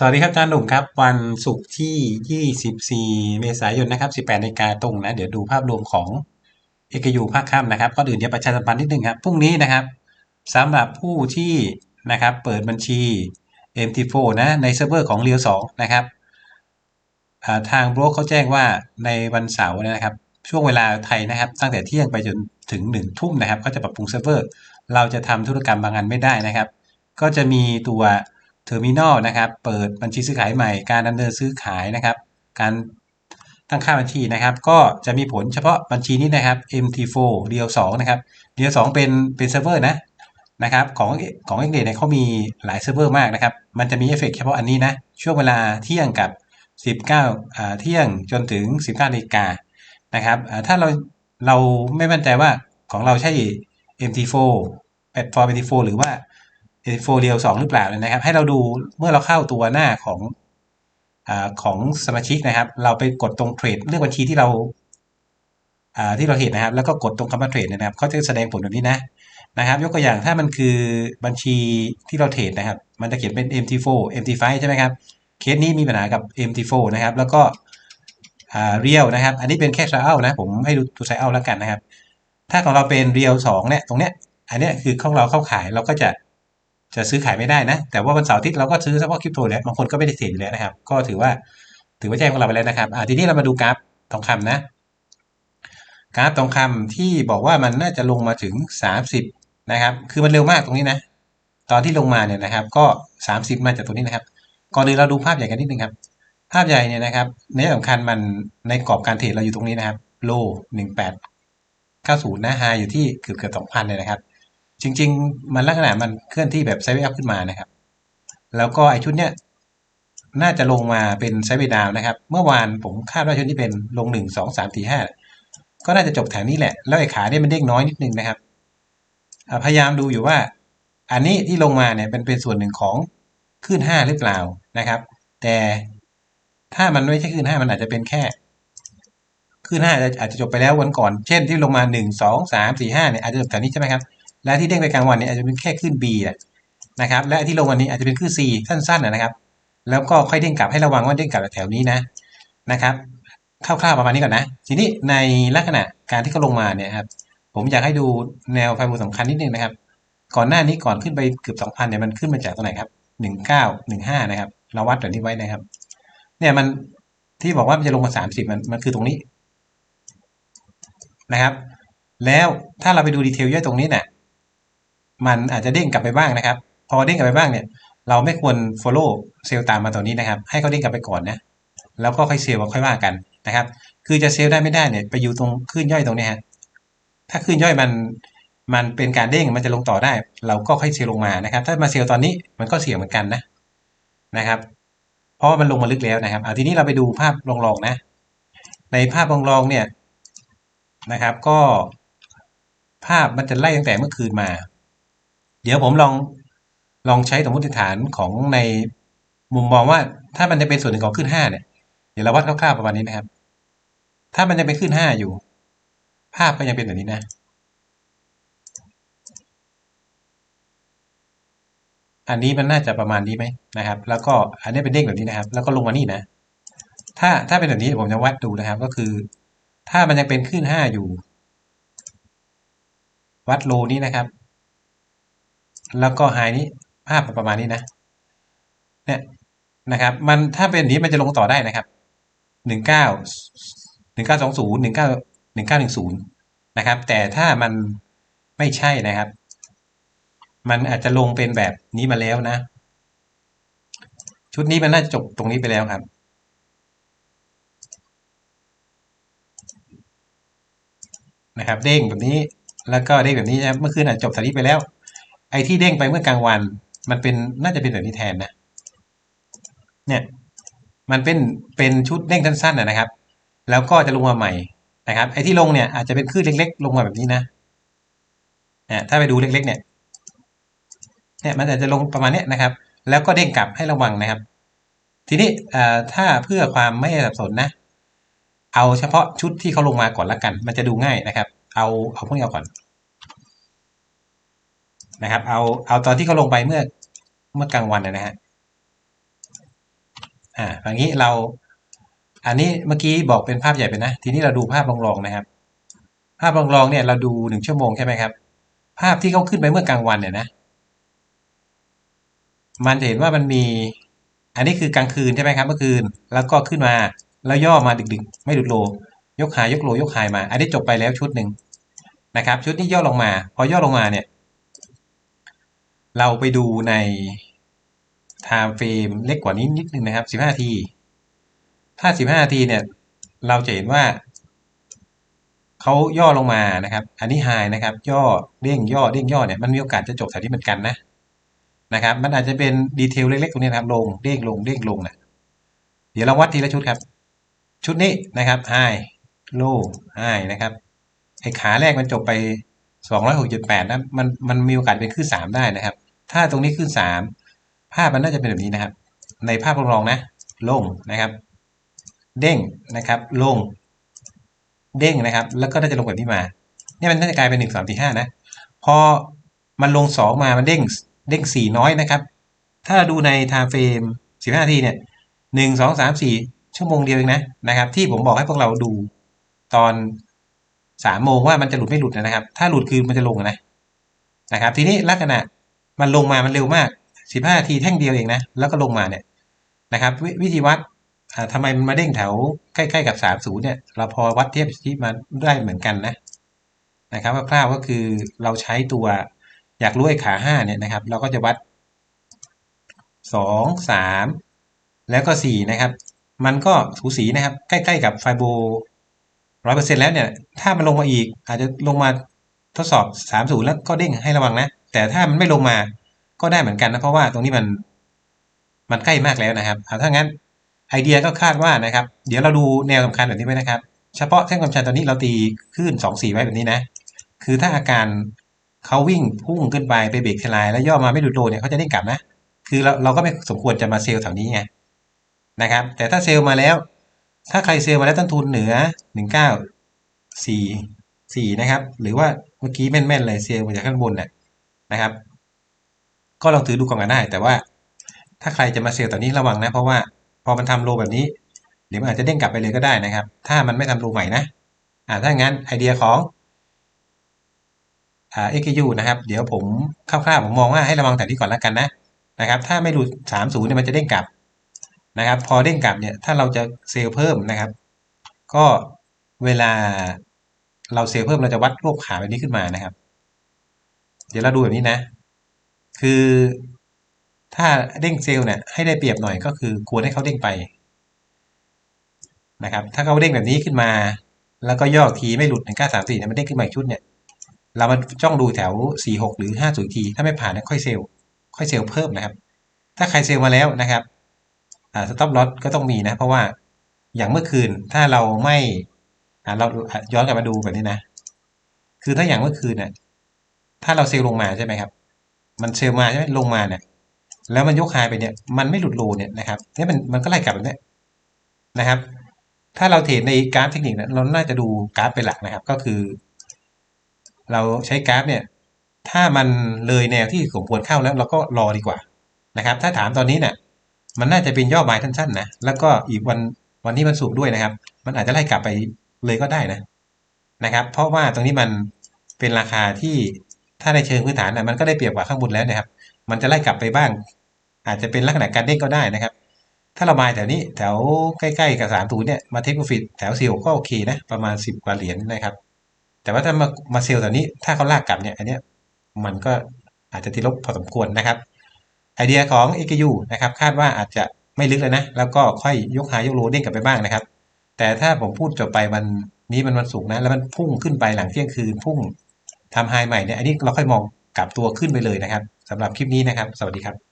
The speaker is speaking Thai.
สวัสดีครับอาจารย์หนุ่มครับ วันศุกร์ที่ 24 เมษายนนะครับ 18นาฬิกาตรงนะ เดี๋ยวดูภาพรวมของเอกยูภาคค่ำนะครับก็อื่นเดี๋ยวประชาสัมพันธ์นิดนึงครับพรุ่งนี้นะครับสำหรับผู้ที่นะครับเปิดบัญชี MT4 นะในเซิร์ฟเวอร์ของเรียว2นะครับทางโบรกเขาแจ้งว่าในวันเสาร์นะครับ ช่วงเวลาไทยนะครับ ตั้งแต่เที่ยงไปจนถึง1ทุ่มนะครับ ก็จะปรับปรุงเซิร์ฟเวอร์ เราจะทำธุรกรรมบางอันไม่ได้นะครับ ก็จะมีตัว เทอร์มินอลนะครับ เปิดบัญชีซื้อขายใหม่ การดำเนินซื้อขายนะครับ การตั้งค่าบัญชีนะครับ ก็จะมีผลเฉพาะบัญชีนี้นะครับ MT4 เรียว2นะครับเรียว2เป็นเป็นเซิร์ฟเวอร์นะนะครับของของเอ็กเดเนี่ยเขามีหลายเซิร์ฟเวอร์มากนะครับ มันจะมีเอฟเฟกเฉพาะอันนี้นะ ช่วงเวลาเที่ยงกับ 19อ่าเที่ยงจนถึง 19นาฬิกานะครับถ้าเราเราไม่มั่นใจว่าของเราใช่ MT4 แพลตฟอร์ม MT4 หรือว่า โฟเรียลสองหรือเปล่านะครับ ให้เราดูเมื่อเราเข้าตัวหน้าของอของสมาชิกนะครับ เราไปกดตรงเทรดเลือกบัญชีที่เราที่เราเห็นนะครับ แล้วก็กดตรงคำว่าเทรดนะครับเขาจะแสดงผลแบบนี้นะนะครับ ยกตัวอย่างถ้ามันคือบัญชีที่เราเทรดนะครับ มันจะเขียนเป็น MT4 MT5 ใช่ไหมครับเคสนี้มีปัญหากับ MT4 นะครับ แล้วก็เรียลนะครับ อันนี้เป็นแค่ trial นะ ผมให้ดูตัว trial แล้วกันนะครับ ถ้าของเราเป็นเรียลสองเนี่ย ตรงเนี้ย อันเนี้ยคือของเราเข้าขายเราก็จะ จะซื้อขายไม่ได้นะ แต่ว่าวันเสาร์อาทิตย์เราก็ซื้อเฉพาะคริปโตแล้วบางคนก็ไม่ได้เทรดแล้วนะครับ ก็ถือว่าถือว่าแจ้งของเราไปแล้วนะครับอ่าทีนี้เรามาดูกราฟทองคำนะ กราฟทองคำที่บอกว่ามันน่าจะลงมาถึง 30 นะครับ คือมันเร็วมากตรงนี้นะ ตอนที่ลงมาเนี่ยนะครับ ก็ 30 มาจากตรงนี้นะครับ ก่อนอื่นเราดูภาพใหญ่กันนิดนึงครับ ภาพใหญ่เนี่ยนะครับในสำคัญมันในกรอบการเทรดเราอยู่ตรงนี้นะครับ โล 1890 นะไฮอยู่ที่เกือบเกือบ2,000เลยนะครับ จริง ๆ มันลักษณะมันเคลื่อนที่แบบไซด์เวย์อัพขึ้นมานะครับ แล้วก็ไอชุดเนี้ยน่าจะลงมาเป็นไซด์เวย์ดาวนะครับ เมื่อวานผมคาดว่าชุดนี้เป็นลงหนึ่งสองสามสี่ห้าก็น่าจะจบแถวนี้แหละ แล้วไอขาเนี่ยมันเด้งน้อยนิดนึงนะครับ พยายามดูอยู่ว่า อันนี้ที่ลงมาเนี่ยเป็นเป็นส่วนหนึ่งของขึ้นห้าหรือเปล่านะครับ แต่ถ้ามันไม่ใช่ขึ้นห้ามันอาจจะเป็นแค่ขึ้นห้าอาจจะจบไปแล้ววันก่อน เช่นที่ลงมาหนึ่งสองสามสี่ห้าเนี่ยอาจจะจบแถวนี้ใช่ไหมครับ และที่เด้งไปกลางวันนี้อาจจะเป็นแค่ขึ้น B นะครับ และที่ลงวันนี้อาจจะเป็นขึ้น C สั้นๆนะครับ แล้วก็ค่อยเด้งกลับให้ระวังว่าเด้งกลับแถวนี้นะนะครับคร่าวๆประมาณนี้ก่อนนะ ทีนี้ในลักษณะการที่เขาลงมาเนี่ยครับผมอยากให้ดูแนวไฟบูสำคัญนิดนึงนะครับ ก่อนหน้านี้ก่อนขึ้นไปเกือบ2,000เนี่ยมันขึ้นมาจากตรงไหนครับ1915นะครับเราวัดแบบนี้ไว้นะครับ เนี่ยมันที่บอกว่ามันจะลงมา30มันมันคือตรงนี้นะครับ แล้วถ้าเราไปดูดีเทลย่อยตรงนี้เนี่ย มันอาจจะเด้งกลับไปบ้างนะครับ พอเด้งกลับไปบ้างเนี่ย เราไม่ควร follow เซลล์ตามมาตัวนี้นะครับ ให้เขาเด้งกลับไปก่อนนะ แล้วก็ค่อยเซลล์ค่อยว่ากันนะครับ คือจะเซลล์ได้ไม่ได้เนี่ยไปอยู่ตรงขึ้นย่อยตรงนี้ฮะ ถ้าขึ้นย่อยมันมันเป็นการเด้งมันจะลงต่อได้ เราก็ค่อยเซลล์ลงมานะครับ ถ้ามาเซลล์ตอนนี้มันก็เสี่ยงเหมือนกันนะนะครับ เพราะว่ามันลงมาลึกแล้วนะครับเอาทีนี้เราไปดูภาพรองๆนะ ในภาพรองๆเนี่ยนะครับ ก็ภาพมันจะไล่ตั้งแต่เมื่อคืนมา เดี๋ยวผมลองลองใช้สมมติฐานของในมุมมองว่า ถ้ามันจะเป็นส่วนหนึ่งของขึ้นห้าเนี่ย เดี๋ยวเราวัดคร่าวๆประมาณนี้นะครับ ถ้ามันจะเป็นขึ้นห้าอยู่ ภาพก็ยังเป็นแบบนี้นะ อันนี้มันน่าจะประมาณนี้ไหมนะครับ แล้วก็อันนี้เป็นเด้งแบบนี้นะครับ แล้วก็ลงมานี่นะ ถ้าถ้าเป็นแบบนี้ผมจะวัดดูนะครับ ก็คือ ถ้ามันยังเป็นขึ้นห้าอยู่ วัดโลนี้นะครับ แล้วก็ไฮนี้ภาพประมาณนี้นะเนี่ยนะครับ มันถ้าเป็นนี้มันจะลงต่อได้นะครับหนึ่งเก้าหนึ่งเก้าสองศูนย์หนึ่งเก้าหนึ่งเก้าหนึ่งศูนย์นะครับ แต่ถ้ามันไม่ใช่นะครับ มันอาจจะลงเป็นแบบนี้มาแล้วนะ ชุดนี้มันน่าจะจบตรงนี้ไปแล้วครับนะครับเด้งแบบนี้แล้วก็เด้งแบบนี้นะเมื่อคืนอาจจบสารีไปแล้ว ไอ้ที่เด้งไปเมื่อกลางวัน มันเป็นน่าจะเป็นแบบนี้แทนนะ เนี่ย มันเป็นเป็นชุดเด้งสั้นๆนะครับ แล้วก็จะลงมาใหม่นะครับ ไอ้ที่ลงเนี่ยอาจจะเป็นคลื่นเล็ก ๆ ลงมาแบบนี้นะเนี่ยถ้าไปดูเล็ก ๆ เนี่ย เนี่ยมันอาจจะลงประมาณนี้นะครับ แล้วก็เด้งกลับให้ระวังนะครับ ทีนี้ถ้าเพื่อความไม่สับสนนะ เอาเฉพาะชุดที่เขาลงมาก่อนละกัน มันจะดูง่ายนะครับ เอาเอาพวกนี้เอาก่อน นะครับ เอาเอาตอนที่เขาลงไปเมื่อเมื่อกลางวันนะฮะอ่าอย่างนี้เราอันนี้เมื่อกี้บอกเป็นภาพใหญ่ไปนะ ทีนี้เราดูภาพรองๆนะครับ ภาพรองๆเนี่ยเราดูหนึ่งชั่วโมงใช่ไหมครับ ภาพที่เขาขึ้นไปเมื่อกลางวันเนี่ยนะ มันจะเห็นว่ามันมี อันนี้คือกลางคืนใช่ไหมครับ เมื่อคืน แล้วก็ขึ้นมา แล้วย่อมาดึกๆ ไม่หลุดโล ยกหายยกโลยกหายมา อันนี้จบไปแล้วชุดหนึ่งนะครับ ชุดนี้ย่อลงมา พอย่อลงมาเนี่ย เราไปดูใน time frame เล็กกว่านี้นิดนึงนะครับ 15 ที ถ้า 15 ทีเนี่ย เราจะเห็นว่า เขาย่อลงมานะครับ อันนี้ high นะครับ ย่อเด้งย่อเด้งย่อเนี่ย มันมีโอกาสจะจบแถวนี้เหมือนกันนะ นะครับ มันอาจจะเป็นดีเทลเล็กๆตรงนี้นะครับลงเด้งลงเด้งลงนะเดี๋ยวเราวัดทีละชุดครับ ชุดนี้นะครับ high low high นะครับ ไอ้ขาแรกมันจบไป206.8นะ มัน มันมีโอกาสเป็นขึ้น3ได้นะครับ ถ้าตรงนี้ขึ้น 3 ภาพมันน่าจะเป็นแบบนี้นะครับ ในภาพรองๆนะ ลงนะครับ เด้งนะครับ ลง เด้งนะครับ แล้วก็น่าจะลงแบบนี้มาเนี่ยมันน่าจะกลายเป็นหนึ่งสามสี่ห้านะ พอมันลงสองมามันเด้งเด้งสี่น้อยนะครับ ถ้าเราดูใน time frame สิบห้านาทีเนี่ยหนึ่งสองสามสี่ชั่วโมงเดียวเองนะนะครับ ที่ผมบอกให้พวกเราดูตอนสามโมงว่ามันจะหลุดไม่หลุดนะครับ ถ้าหลุดคือมันจะลงนะนะครับ ทีนี้ลักษณะ มันลงมามันเร็วมากสิบห้านาทีแท่งเดียวเองนะ แล้วก็ลงมาเนี่ยนะครับววิธีวัดทำไมมันมาเด้งแถวใกล้ๆกับสามศูนย์เนี่ย เราพอวัดเทียบที่มันได้เหมือนกันนะนะครับคร่าวๆก็คือเราใช้ตัวอยากรู้ไอ้ขาห้าเนี่ยนะครับ เราก็จะวัดสองสามแล้วก็สี่นะครับ มันก็สูสีนะครับ ใกล้ๆกับไฟโบร้อยเปอร์เซ็นแล้วเนี่ย ถ้ามันลงมาอีก อาจจะลงมา ทดสอบสามศูนย์แล้วก็เด้งให้ระวังนะ แต่ถ้ามันไม่ลงมาก็ได้เหมือนกันนะ เพราะว่าตรงนี้มันมันใกล้มากแล้วนะครับถ้างั้นไอเดียก็คาดว่านะครับ เดี๋ยวเราดูแนวสำคัญแบบนี้ไว้นะครับ เฉพาะเส้นความชันตอนนี้เราตีขึ้นสองสี่ไว้แบบนี้นะ คือถ้าอาการเขาวิ่งพุ่งขึ้นไปไปเบรกทลายแล้วย่อมาไม่ดูโดเนี่ยเขาจะเด้งกลับนะ คือเราเราก็ไม่สมควรจะมาเซลล์แถวนี้ไงนะครับ แต่ถ้าเซลล์มาแล้ว ถ้าใครเซลล์มาแล้วต้นทุนเหนือหนึ่งเก้าสี่สี่นะครับ หรือว่า เมื่อกี้แม่นๆเลยเซลล์มาจากข้างบนเนี่ยนะครับ ก็ลองถือดูก่อนกันได้ แต่ว่า ถ้าใครจะมาเซลล์ตอนนี้ระวังนะ เพราะว่าพอมันทำโลแบบนี้เดี๋ยวมันอาจจะเด้งกลับไปเลยก็ได้นะครับ ถ้ามันไม่ทำโลใหม่นะอ่าถ้างั้นไอเดียของอ่า XQ นะครับ เดี๋ยวผมคร่าวๆผมมองว่าให้ระวังแต่ที่ก่อนแล้วกันนะนะครับ ถ้าไม่หลุด30เนี่ยมันจะเด้งกลับนะครับ พอเด้งกลับเนี่ยถ้าเราจะเซลล์เพิ่มนะครับ ก็เวลา เราเซลล์เพิ่มเราจะวัดรวบขาแบบนี้ขึ้นมานะครับ เดี๋ยวเราดูแบบนี้นะ คือถ้าเด้งเซลล์เนี่ยให้ได้เปรียบหน่อยก็คือควรให้เขาเด้งไปนะครับ ถ้าเขาเด้งแบบนี้ขึ้นมา แล้วก็ย่อทีไม่หลุดหนึ่งเก้าสามสี่เนี่ยมันเด้งขึ้นมาอีกชุดเนี่ยเรามาจ้องดูแถวสี่หกหรือห้าศูนย์ทีถ้าไม่ผ่านเนี่ยค่อยเซลล์ค่อยเซลล์เพิ่มนะครับ ถ้าใครเซลล์มาแล้วนะครับอ่าสต็อปลอสก็ต้องมีนะ เพราะว่าอย่างเมื่อคืนถ้าเราไม่ เราย้อนกลับมาดูแบบนี้นะ คือถ้าอย่างเมื่อคืนเนี่ยถ้าเราเซลล์ลงมาใช่ไหมครับ มันเซลล์มาใช่ไหมลงมาเนี่ย แล้วมันยกหายไปเนี่ย มันไม่หลุดโลเนี่ยนะครับนี่มันมันก็ไล่กลับแบบนี้นะครับ ถ้าเราเทรดในกราฟเทคนิคเนี่ยเราน่าจะดูกราฟเป็นหลักนะครับ ก็คือ เราใช้กราฟเนี่ย ถ้ามันเลยแนวที่สมควรเข้าแล้วเราก็รอดีกว่านะครับ ถ้าถามตอนนี้เนี่ยมันน่าจะเป็นย่อบายสั้นๆนะ แล้วก็อีกวันวันนี้มันสูบด้วยนะครับ มันอาจจะไล่กลับไป เลยก็ได้นะนะครับ เพราะว่าตรงนี้มันเป็นราคาที่ถ้าในเชิงพื้นฐานนะมันก็ได้เปรียบกว่าข้างบนแล้วนะครับ มันจะไล่กลับไปบ้าง อาจจะเป็นลักษณะการเด้งก็ได้นะครับ ถ้าเรามาแถวนี้แถวใกล้ๆกับสามตูนเนี่ยมาเทคโปรฟิตแถวสี่หกก็โอเคนะประมาณสิบกว่าเหรียญนะครับ แต่ว่าถ้ามามาเซลล์แถวนี้ถ้าเขาลากกลับเนี่ยอันเนี้ยมันก็อาจจะติดลบพอสมควรนะครับไอเดียของ XU นะครับคาดว่าอาจจะไม่ลึกเลยนะ แล้วก็ค่อยยกหายกโลเด้งกลับไปบ้างนะครับ แต่ถ้าผมพูดจบไปวันนี้มันวันศุกร์นะ แล้วมันพุ่งขึ้นไปหลังเที่ยงคืนพุ่งทำไฮใหม่เนี่ยอันนี้เราค่อยมองกลับตัวขึ้นไปเลยนะครับสำหรับคลิปนี้นะครับ สวัสดีครับ